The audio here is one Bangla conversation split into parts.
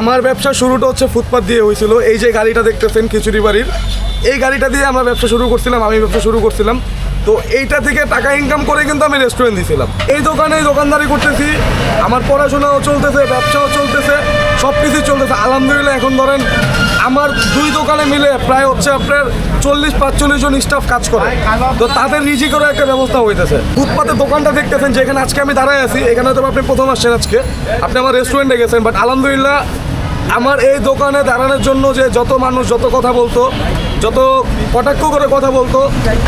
আমার ব্যবসা শুরুটা হচ্ছে ফুটপাথ দিয়ে হয়েছিল। এই যে গাড়িটা দেখতেছেন খিচুড়ি বাড়ির, এই গাড়িটা দিয়ে আমরা ব্যবসা শুরু করছিলাম, আমি ব্যবসা শুরু করছিলাম। তো এইটা থেকে টাকা ইনকাম করে কিন্তু আমি রেস্টুরেন্ট দিয়েছিলাম এই দোকানে দোকানদারি করতেছি, আমার পড়াশোনাও চলতেছে, ব্যবসাও চলতেছে সব কিছুই চলতেছে। আলহামদুলিল্লাহ, এখন ধরেন আমার দুই দোকানে মিলে প্রায় হচ্ছে আপনার চল্লিশ, পাঁচচল্লিশ জন স্টাফ কাজ করে। তো তাদের রিজিকেরও একটা ব্যবস্থা হইতেছে। ফুটপাতের দোকানটা দেখতেছেন যেখানে আজকে আমি দাঁড়ায় আছি, এখানে হয়তো আপনি প্রথম আসছেন আজকে। আপনি আমার রেস্টুরেন্টে গেছেন বাট আলহামদুলিল্লাহ আমার এই দোকানে দাঁড়ানোর জন্য যে যত মানুষ যত কথা বলতো, যত কটাক্ষ করে কথা বলতো,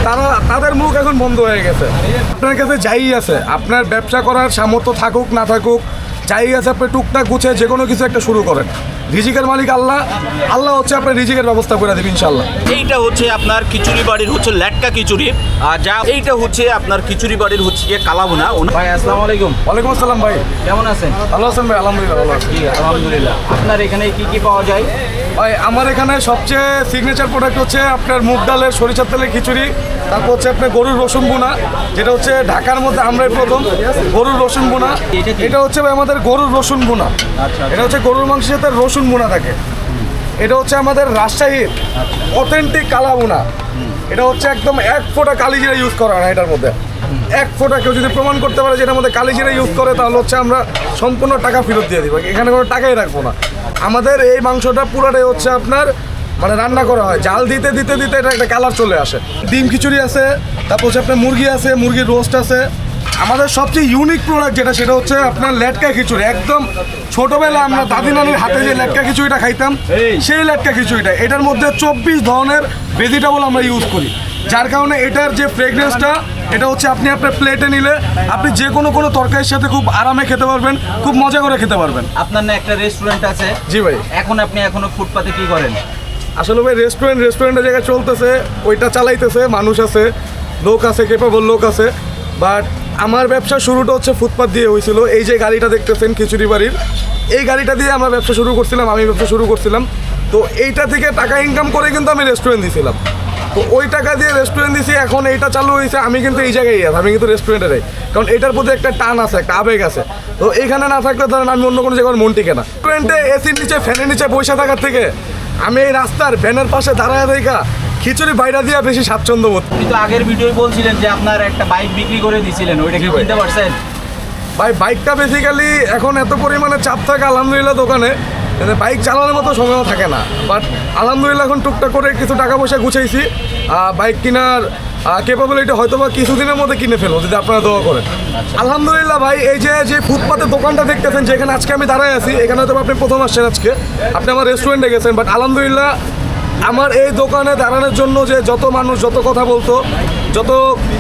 তারা, তাদের মুখ এখন বন্ধ হয়ে গেছে। আপনার কাছে যাই আছে। আপনার ব্যবসা করার সামর্থ্য থাকুক, না থাকুক যাই আছে আপনি টুকটাক গুছে যে কোনো কিছু একটা শুরু করেন। রিজিকের মালিক আল্লাহ আল্লাহ হচ্ছে আপনার রিজিকের ব্যবস্থা করে দেবেন ইনশাল্লাহ এইটা হচ্ছে আপনার খিচুড়ি বাড়ির হচ্ছে ল্যাটকা খিচুড়ি। আর যা এইটা হচ্ছে আপনার খিচুড়ি বাড়ির হচ্ছে গিয়ে কালাবোনা ভাই আসসালামু আলাইকুম। ওয়ালাইকুম আসসালাম ভাই। কেমন আছেন? ভালো আছেন ভাই? আলহামদুলিল্লাহ ভালো আছি। আলহামদুলিল্লাহ। আপনার এখানে কি কি পাওয়া যায়? ভাই আমার এখানে সবচেয়ে সিগনেচার প্রোডাক্ট হচ্ছে আপনার মুগ ডালের সরিষার তেলের খিচুড়ি। তারপর হচ্ছে আপনার গরুর রসুন বোনা যেটা হচ্ছে ঢাকার মধ্যে আমরাই প্রথম। গরুর রসুন বোনা এটা এটা হচ্ছে ভাই আমাদের গরুর রসুন বোনা। আচ্ছা। এটা হচ্ছে গরুর মাংসের সাথে রসুন বোনা থাকে। এটা হচ্ছে আমাদের রাজশাহীর অথেন্টিক কালা বোনা। এটা হচ্ছে একদম এক ফোঁটা কালিজিরা ইউজ করা হয় এটার মধ্যে। এক ফোঁটা কেউ যদি প্রমাণ করতে পারে যে এটার মধ্যে কালিজিরা ইউজ করে তাহলে হচ্ছে আমরা সম্পূর্ণ টাকা ফেরত দিয়ে দিব। এখানে কোনো টাকাই রাখব না। আমাদের এই মাংসটা পুরোটাই হচ্ছে আপনার মানে রান্না করা হয়। জাল দিতে দিতে দিতে এটা একটা কালার চলে আসে। ডিম খিচুড়ি আছে তারপর হচ্ছে আপনার মুরগি আছে মুরগির রোস্ট আছে। আমাদের সবচেয়ে ইউনিক প্রোডাক্ট যেটা সেটা হচ্ছে আপনার লেটকা খিচুড়ি। একদম ছোটবেলা আমরা দাদি নানির হাতে যে লেটকা খিচুড়িটা খাইতাম সেই লেটকা খিচুড়িটা। এটার মধ্যে চব্বিশ ধরনের ভেজিটেবল আমরা ইউজ করি। যার কারণে এটার যে ফ্রেগনেন্সটা এটা হচ্ছে আপনি আপনার প্লেটে নিলে আপনি যে কোনো কোনো তরকারির সাথে খুব আরামে খেতে পারবেন খুব মজা করে খেতে পারবেন। আপনার না একটা রেস্টুরেন্ট আছে? জি ভাই। এখন আপনি এখনও ফুটপাতে কি করেন? আসলে ভাই রেস্টুরেন্ট রেস্টুরেন্টের জায়গায় চলতেছে ওইটা চালাইতেছে মানুষ আছে লোক আছে কেপাবল লোক আছে বাট আমার ব্যবসা শুরুটা হচ্ছে ফুটপাত দিয়ে হয়েছিল। এই যে গাড়িটা দেখতেছেন খিচুড়ি বাড়ির, এই গাড়িটা দিয়ে আমরা ব্যবসা শুরু করছিলাম, আমি ব্যবসা শুরু করছিলাম। তো এইটা থেকে টাকা ইনকাম করে কিন্তু আমি রেস্টুরেন্ট দিয়েছিলাম তো ওই টাকা দিয়ে রেস্টুরেন্ট দিয়েছি এখন এইটা চালু হয়েছে, আমি কিন্তু এই জায়গায় আছি, আমি কিন্তু রেস্টুরেন্টে যাই কারণ এটার প্রতি একটা টান আছে, একটা আবেগ আছে। তো এইখানে না থাকলে ধরেন আমি অন্য কোনো জায়গায় মন টিকে না রেস্টুরেন্টে এসির নিচে ফ্যানের নিচে বসে থাকার থেকে আমি এই রাস্তার ভ্যানের পাশে দাঁড়ায় দেখা খিচুড়ি বাইরা দিয়ে বেশি স্বাচ্ছন্দ্য বোধ। করি। আপনি তো আগের ভিডিও বলছিলেন যে আপনার একটা বাইক বিক্রি করে দিয়েছিলেন ওইটা কি কিনতে পারছেন? ভাই বাইকটা বেসিক্যালি এখন এত পরিমাণে চাপ থাকে আলহামদুলিল্লাহ দোকানে বাইক চালানোর মতো সময়ও থাকে না। বাট আলহামদুলিল্লাহ এখন টুকটাক করে কিছু টাকা পয়সা গুছাইছি। বাইক কেনার কেপাবিলিটি হয়তো বা কিছুদিনের মধ্যে কিনে ফেলব যদি আপনারা দোয়া করেন। আলহামদুলিল্লাহ ভাই এই যে যে ফুটপাতের দোকানটা দেখতেছেন যেখানে আজকে আমি দাঁড়ায় আছি এখানে হয়তো আপনি প্রথম আসছেন আজকে। আপনি আমার রেস্টুরেন্টে গেছেন বাট আলহামদুলিল্লাহ আমার এই দোকানে দাঁড়ানোর জন্য যে যত মানুষ যত কথা বলতো, যত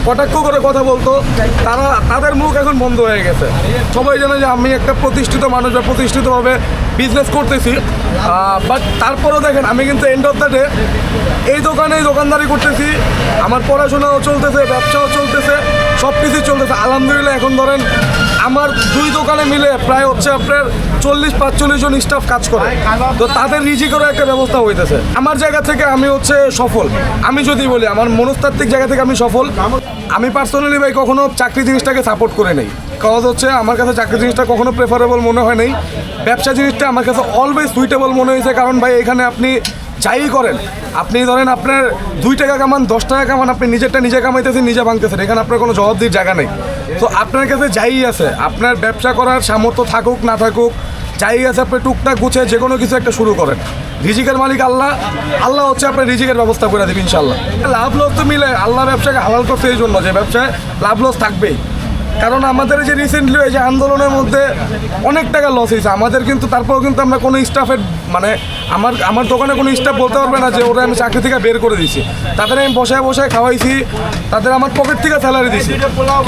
কটাক্ষ করে কথা বলতো, তারা, তাদের মুখ এখন বন্ধ হয়ে গেছে। সবাই জানে যে আমি একটা প্রতিষ্ঠিত মানুষ বা প্রতিষ্ঠিতভাবে বিজনেস করতেছি। বাট তারপরেও দেখেন, আমি কিন্তু এন্ড অফ দ্য ডে এই দোকানেই দোকানদারি করতেছি। আমার পড়াশোনাও চলতেছে, ব্যবসাও চলতেছে সব কিছুই চলতেছে। আলহামদুলিল্লাহ, এখন ধরেন আমার দুই দোকানে মিলে প্রায় হচ্ছে আপনার চল্লিশ, পাঁচচল্লিশ জন স্টাফ কাজ করে। তো তাদের রিজিকেরও একটা ব্যবস্থা হইতেছে। আমার জায়গা থেকে আমি হচ্ছে সফল। আমি যদি বলি, আমার মনস্তাত্ত্বিক জায়গা থেকে আমি সফল। আমি পার্সোনালি ভাই কখনো চাকরি জিনিসটাকে সাপোর্ট করে নেই। কজ হচ্ছে আমার কাছে চাকরি জিনিসটা কখনো প্রেফারেবল মনে হয় নাই। ব্যবসা জিনিসটা আমার কাছে অলওয়েজ সুইটেবল মনে হয়েছে। কারণ ভাই, এখানে আপনি যাই করেন, আপনি ধরেন আপনার দুই টাকা কামান, দশ টাকা কামান, আপনি নিজেরটা নিজে কামাইতেছেন, নিজে ভাঙতেছেন, এখানে আপনার কোনো জবাবদির জায়গা নেই। তো আপনার কাছে যাই আছে, আপনার ব্যবসা করার সামর্থ্য থাকুক, না থাকুক, যাই আছে, আপনি টুকটাক গুছে যে কোনো কিছু একটা শুরু করেন। রিজিকের মালিক আল্লাহ আল্লাহ হচ্ছে আপনার রিজিকের ব্যবস্থা করে দেবেন ইনশাল্লাহ লাভ লস তো মিলে, আল্লাহ ব্যবসাকে হালাল করতে এই জন্য যে ব্যবসায় লাভ লস থাকবেই। কারণ আমাদের যে রিসেন্টলি এই যে আন্দোলনের মধ্যে অনেক টাকা লস হয়েছে। আমাদের কিন্তু তারপরেও কিন্তু আমরা কোনো স্টাফের মানে আমার আমার দোকানে কোনো স্টাফ বলতে পারবে না যে ওরা আমি চাকরি থেকে বের করে দিয়েছি। তাদের আমি বসায় বসায় খাওয়াইছি, তাদের আমার পকেট থেকে স্যালারি দিয়েছি।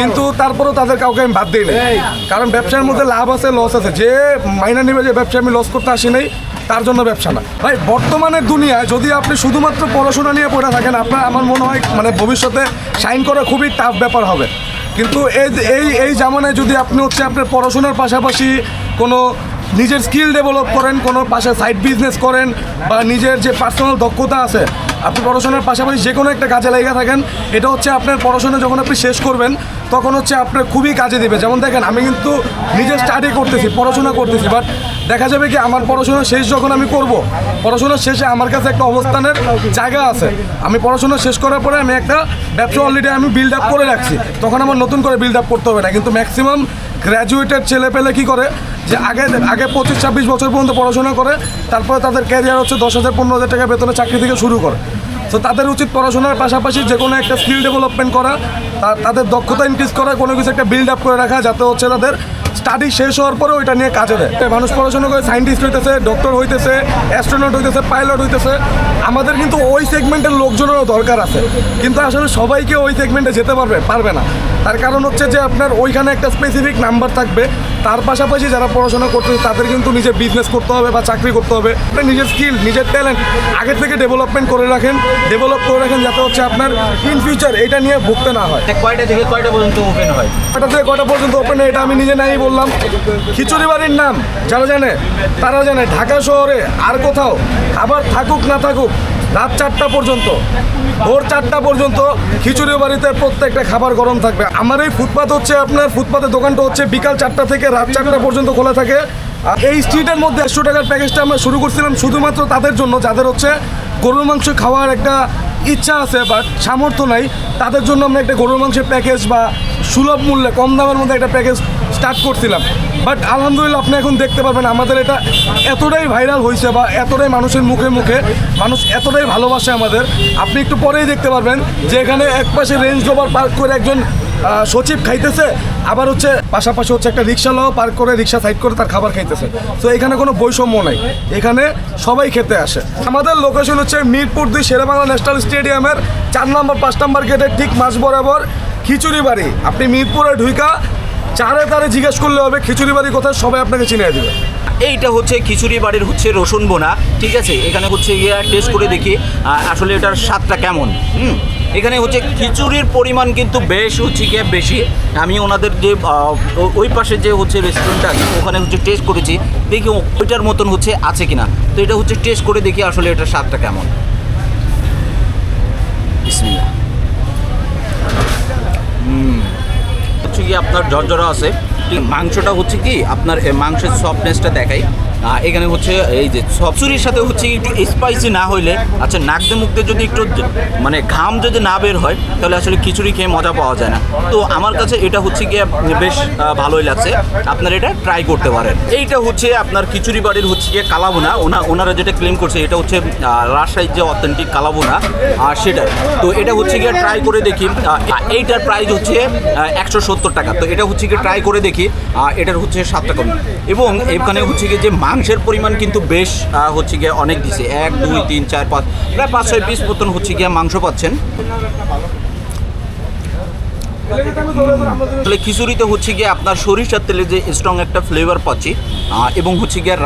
কিন্তু তারপরেও তাদের কাউকে আমি বাদ দিই না কারণ ব্যবসার মধ্যে লাভ আছে লস আছে। যে মাইনা নিবে, যে ব্যবসা আমি লস করতে আসি নাই, তার জন্য ব্যবসা না। ভাই বর্তমানের দুনিয়ায় যদি আপনি শুধুমাত্র পড়াশোনা নিয়ে পড়ে থাকেন, আপনার, আমার মনে হয় মানে ভবিষ্যতে সাইন করা খুবই টাফ ব্যাপার হবে। কিন্তু এই এই এই জামানায় যদি আপনি হচ্ছে আপনার পড়াশোনার পাশাপাশি কোনো নিজের স্কিল ডেভেলপ করেন, কোনো পাশে সাইড বিজনেস করেন, বা নিজের যে পার্সোনাল দক্ষতা আছে, আপনি পড়াশোনার পাশাপাশি যে কোনো একটা কাজে লেগে থাকেন, এটা হচ্ছে আপনার পড়াশোনা যখন আপনি শেষ করবেন, তখন হচ্ছে আপনার খুবই কাজে দিবে। যেমন দেখেন, আমি কিন্তু নিজে স্টাডি করতেছি, পড়াশোনা করতেছি বাট দেখা যাবে কি আমার পড়াশোনা শেষ যখন আমি করব, পড়াশোনা শেষে আমার কাছে একটা অবস্থানের জায়গা আছে। আমি পড়াশোনা শেষ করার পরে আমি একটা ব্যবসা অলরেডি আমি বিল্ড আপ করে রাখছি। তখন আমার নতুন করে বিল্ড আপ করতে হবে না। কিন্তু ম্যাক্সিমাম গ্র্যাজুয়েটেড ছেলে পেলে কী করে? যে আগে আগে পঁচিশ, ছাব্বিশ বছর পর্যন্ত পড়াশোনা করে, তারপরে তাদের ক্যারিয়ার হচ্ছে দশ হাজার, পনেরো হাজার টাকা বেতনে চাকরি থেকে শুরু করে। তো তাদের উচিত পড়াশোনার পাশাপাশি যে কোনো একটা স্কিল ডেভেলপমেন্ট করা তাদের দক্ষতা ইনক্রিজ করা, কোনো কিছু একটা বিল্ড আপ করে রাখা, যাতে হচ্ছে তাদের স্টাডি শেষ হওয়ার পরে ওইটা নিয়ে কাজে দেয় মানুষ পড়াশোনা করে, সায়েন্টিস্ট হইতেছে, ডক্টর হইতেছে অ্যাস্ট্রোনট হইতেছে পাইলট হইতেছে। আমাদের কিন্তু ওই সেগমেন্টের লোকজনেরও দরকার আছে। কিন্তু আসলে সবাইকে ওই সেগমেন্টে যেতে পারবে পারবে না। তার কারণ হচ্ছে যে আপনার ওইখানে একটা স্পেসিফিক নাম্বার থাকবে। তার পাশাপাশি যারা পড়াশোনা করতেছে তাদের কিন্তু নিজের বিজনেস করতে হবে বা চাকরি করতে হবে। নিজের স্কিল নিজের ট্যালেন্ট আগে থেকে ডেভেলপমেন্ট করে রাখেন ডেভেলপ করে রাখেন যাতে হচ্ছে আপনার ইন ফিউচার এটা নিয়ে ভুগতে না হয়। কয়টা থেকে কয়টা পর্যন্ত ওপেন হয়? কটা থেকে কটা পর্যন্ত ওপেন এটা আমি নিজে নাই বললাম। খিচুড়ি বাড়ির নাম যারা জানে তারা জানে ঢাকা শহরে আর কোথাও আবার থাকুক না থাকুক রাত চারটা পর্যন্ত, ভোর চারটা পর্যন্ত খিচুড়ি বাড়িতে প্রত্যেকটা খাবার গরম থাকবে। আমার এই ফুটপাত হচ্ছে আপনার ফুটপাতের দোকানটা হচ্ছে বিকাল চারটা থেকে রাত চারটা পর্যন্ত খোলা থাকে। আর এই স্ট্রিটের মধ্যে একশো টাকার প্যাকেজটা আমরা শুরু করছিলাম শুধুমাত্র তাদের জন্য, যাদের হচ্ছে গরুর মাংস খাওয়ার একটা ইচ্ছা আছে বাট সামর্থ্য নাই, তাদের জন্য আমরা একটা গরুর মাংসের প্যাকেজ বা সুলভ মূল্যে, কম দামের মধ্যে একটা প্যাকেজ স্টার্ট করছিলাম। বাট আলহামদুলিল্লাহ আপনি এখন দেখতে পারবেন, আমাদের এটা এতটাই ভাইরাল হয়েছে বা এতটাই মানুষের মুখে মুখে, মানুষ এতটাই ভালোবাসে আমাদের। আপনি একটু পরেই দেখতে পারবেন যে এখানে এক পাশে রেঞ্জ রোভার পার্ক করে একজন সচিব খাইতেছে, আবার হচ্ছে পাশাপাশি হচ্ছে একটা রিক্সাওয়ালাও পার্ক করে রিক্সা সাইড করে তার খাবার খাইতেছে। তো এখানে কোনো বৈষম্য নাই। এখানে সবাই খেতে আসে। আমাদের লোকেশন হচ্ছে মিরপুর দুই শেরেবাংলা ন্যাশনাল স্টেডিয়ামের চার নম্বর পাঁচ নম্বর গেটের ঠিক মাঝ বরাবর খিচুড়ি বাড়ি আপনি মিরপুরে ঢুইকা চারে তারে জিজ্ঞেস করলে হবে, খিচুড়ি বাড়ি কোথায়? সবাই আপনাকে চিনিয়ে দেবে। এইটা হচ্ছে খিচুড়ি বাড়ির হচ্ছে রসুন বোনা, ঠিক আছে? এখানে হচ্ছে গিয়ে টেস্ট করে দেখি আসলে এটার স্বাদটা কেমন। হুম? এখানে হচ্ছে খিচুড়ির পরিমাণ কিন্তু বেশ হচ্ছে গিয়ে বেশি। আমি ওনাদের যে ওই পাশে যে হচ্ছে রেস্টুরেন্টটা ওখানে হচ্ছে টেস্ট করেছি। দেখি ওইটার মতন হচ্ছে আছে কিনা। তো এটা হচ্ছে টেস্ট করে দেখি আসলে এটার স্বাদটা কেমন। হুম। হচ্ছে কি আপনার ঝরঝরা আছে? মাংসটা হচ্ছে কি, আপনার মাংসের সফটনেসটা দেখাই। এখানে হচ্ছে এই যে সবসুরির সাথে হচ্ছে একটু স্পাইসি না হইলে আচ্ছা নাকতে মুখতে যদি একটু মানে ঘাম যদি না বের হয়, তাহলে আসলে খিচুড়ি খেয়ে মজা পাওয়া যায় না। তো আমার কাছে এটা হচ্ছে গিয়ে বেশ ভালোই লাগছে। আপনার এটা ট্রাই করতে পারেন। এইটা হচ্ছে আপনার খিচুড়ি বাড়ির হচ্ছে গিয়ে কালাবোনা ওনা ওনারা যেটা ক্লেম করছে, এটা হচ্ছে রাজশাহীর যে অথেন্টিক কালাবোনা আর সেটা। তো এটা হচ্ছে গিয়ে ট্রাই করে দেখি। এইটার প্রাইস হচ্ছে একশো সত্তর টাকা। তো এটা হচ্ছে গিয়ে ট্রাই করে দেখি। আহ, এটার হচ্ছে সাতটা কম। এবং এখানে হচ্ছে গিয়ে যে মাংসের পরিমাণ কিন্তু বেশ হচ্ছে গিয়ে অনেক দিছে। এক দুই তিন চার পাঁচ প্রায় পাঁচ ছয় পিস মতন হচ্ছে গিয়ে মাংস পাচ্ছেন। তাহলে খিচুড়িতে হচ্ছে গিয়ে আপনার সরিষার তেলে যে স্ট্রং একটা ফ্লেভার পাচ্ছি এবং হচ্ছে গিয়ে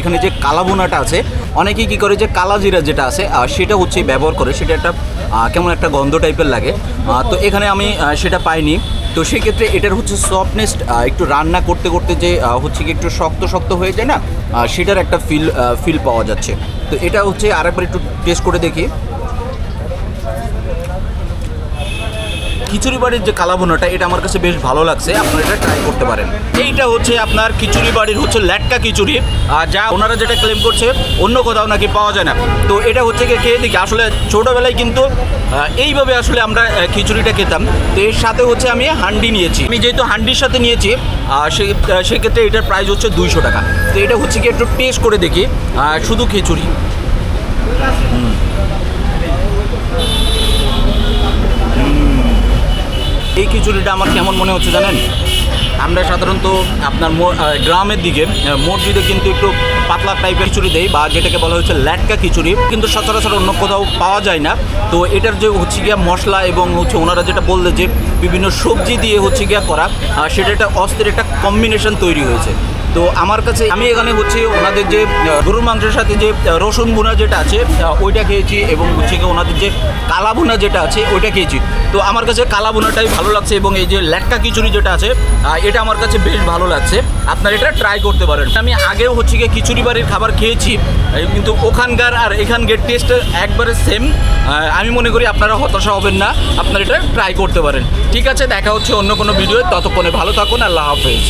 এখানে যে কালাবোনাটা আছে, অনেকেই কী করে যে কালা জিরা যেটা আছে সেটা হচ্ছে ব্যবহার করে, সেটা একটা কেমন একটা গন্ধ টাইপের লাগে। তো এখানে আমি সেটা পাইনি। তো সেক্ষেত্রে এটার হচ্ছে সফটনেস একটু রান্না করতে করতে যে হচ্ছে কি একটু শক্ত শক্ত হয়ে যায় না সেটার একটা ফিল ফিল পাওয়া যাচ্ছে। তো এটা হচ্ছে আরেকবার একটু টেস্ট করে দেখি। খিচুড়ি বাড়ির যে কালাবোনাটা এটা আমার কাছে বেশ ভালো লাগছে। আপনারা এটা ট্রাই করতে পারেন। এইটা হচ্ছে আপনার খিচুড়ি বাড়ির হচ্ছে ল্যাটকা খিচুড়ি। আর যা ওনারা যেটা ক্লেম করছে, অন্য কোথাও নাকি পাওয়া যায় না। তো এটা হচ্ছে গিয়ে খেয়ে দেখি। আসলে ছোটোবেলায় কিন্তু এইভাবে আসলে আমরা খিচুড়িটা খেতাম। তো এর সাথে হচ্ছে আমি হান্ডি নিয়েছি। আমি যেহেতু হান্ডির সাথে নিয়েছি সেক্ষেত্রে এটার প্রাইস হচ্ছে দুইশো টাকা। তো এটা হচ্ছে কি একটু টেস্ট করে দেখি শুধু খিচুড়ি। এই খিচুড়িটা আমার কেমন মনে হচ্ছে জানেন? আমরা সাধারণত আপনার গ্রামের দিকে মসজিদে কিন্তু একটু পাতলা টাইপের খিচুড়ি দেয় বা যেটাকে বলা হচ্ছে ল্যাটকা খিচুড়ি। কিন্তু সচরাচর অন্য কোথাও পাওয়া যায় না। তো এটার যে হচ্ছে গিয়া মশলা এবং হচ্ছে ওনারা যেটা বললে যে বিভিন্ন সবজি দিয়ে হচ্ছে গিয়া করা সেটা একটা অস্থির একটা কম্বিনেশন তৈরি হয়েছে। তো আমার কাছে আমি এখানে হচ্ছে ওনাদের যে গরুর মাংসের সাথে যে রসুন বোনা যেটা আছে ওইটা খেয়েছি এবং হচ্ছে কি ওনাদের যে কালা বোনা যেটা আছে, ওইটা খেয়েছি। তো আমার কাছে কালা বোনাটাই ভালো লাগছে এবং এই যে ল্যাটকা খিচুড়ি যেটা আছে এটা আমার কাছে বেশ ভালো লাগছে। আপনারা এটা ট্রাই করতে পারেন। আমি আগেও হচ্ছে গিয়ে খিচুড়ি বাড়ির খাবার খেয়েছি কিন্তু ওখানকার আর এখানকার টেস্ট একবারে সেম আমি মনে করি আপনারা হতাশা হবেন না, আপনারা এটা ট্রাই করতে পারেন। ঠিক আছে, দেখা হচ্ছে অন্য কোনো ভিডিও ততক্ষণে ভালো থাকুন, আল্লাহ হাফেজ।